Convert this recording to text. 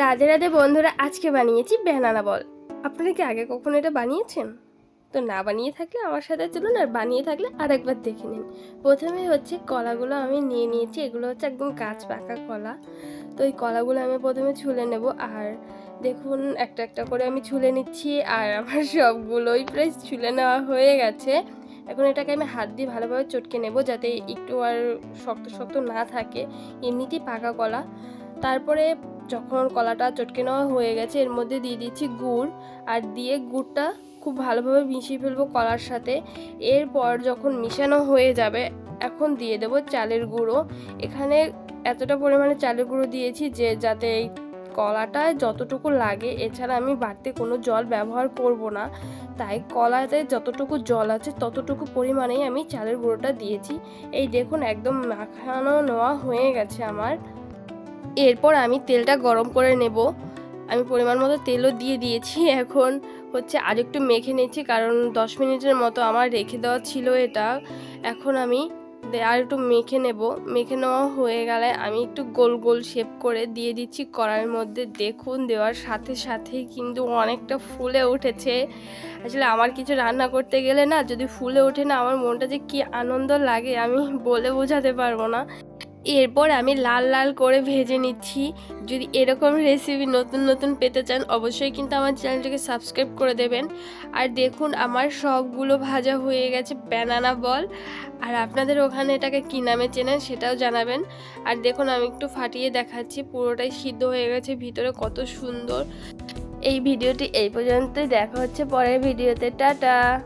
রাধে রাধে বন্ধুরা, আজকে বানিয়েছি ব্যানানা বল আপনারা কি আগে কখনো এটা বানিয়েছেন? তো না বানিয়ে থাকলে আমার সাথে চলুন, আর বানিয়ে থাকলে আরেকবার দেখে নিন। প্রথমে হচ্ছে কলাগুলো আমি নিয়ে নিয়েছি, এগুলো হচ্ছে একদম কাঁচ পাকা কলা। তো এই কলাগুলো আমি প্রথমে ছুলে নেব, আর দেখুন, একটা একটা করে আমি ছুলে নিচ্ছি, আর আমার সবগুলোই প্রায় ছুলে নেওয়া হয়ে গেছে। এখন এটাকে আমি হাত দিয়ে ভালোভাবে চটকে নেব, যাতে একটু আর শক্ত শক্ত না থাকে। এমনিতেই পাকা কলা। তারপরে যখন কলাটা চটকে নেওয়া হয়ে গেছে, এর মধ্যে দিয়ে দিচ্ছি গুড় আর দিয়ে গুড়টা খুব ভালোভাবে মিশিয়ে ফেলব কলার সাথে। এরপর যখন মিশানো হয়ে যাবে, এখন দিয়ে দেবো চালের গুঁড়ো। এখানে এতটা পরিমাণে চালের গুঁড়ো দিয়েছি যে, যাতে এই কলাটায় যতটুকু লাগে, এছাড়া আমি বাড়তে কোনো জল ব্যবহার করব না। তাই কলাতে যতটুকু জল আছে, ততটুকু পরিমাণেই আমি চালের গুঁড়োটা দিয়েছি। এই দেখুন, একদম মাখানো, নেওয়া হয়ে গেছে আমার। এরপর আমি তেলটা গরম করে নেব। আমি পরিমাণ মতো তেলও দিয়ে দিয়েছি। এখন হচ্ছে আর একটু মেখে নিচ্ছি, কারণ দশ মিনিটের মতো আমার রেখে দেওয়া ছিল এটা। এখন আমি আর একটু মেখে নেব। মেখে নেওয়া হয়ে গেলে আমি একটু গোল গোল শেপ করে দিয়ে দিচ্ছি কড়াইয়ের মধ্যে। দেখুন, দেওয়ার সাথে সাথেই কিন্তু অনেকটা ফুলে উঠেছে। আসলে আমার কিছু রান্না করতে গেলে না, যদি ফুলে ওঠে না, আমার মনটা যে কি আনন্দ লাগে আমি বলে বোঝাতে পারব না। এরপর আমি লাল লাল করে ভেজে নিচ্ছি। যদি এরকম রেসিপি নতুন নতুন পেতে চান, অবশ্যই কিন্তু আমার চ্যানেলটিকে সাবস্ক্রাইব করে দেবেন। আর দেখুন, আমার সবগুলো ভাজা হয়ে গেছে ব্যানানা বল আর আপনাদের ওখানে এটাকে কী নামে চেনেন সেটাও জানাবেন। আর দেখুন, আমি একটু ফাটিয়ে দেখাচ্ছি, পুরোটাই সিদ্ধ হয়ে গেছে, ভিতরে কত সুন্দর। এই ভিডিওটি এই পর্যন্তই, দেখা হচ্ছে পরের ভিডিওতে, টাটা!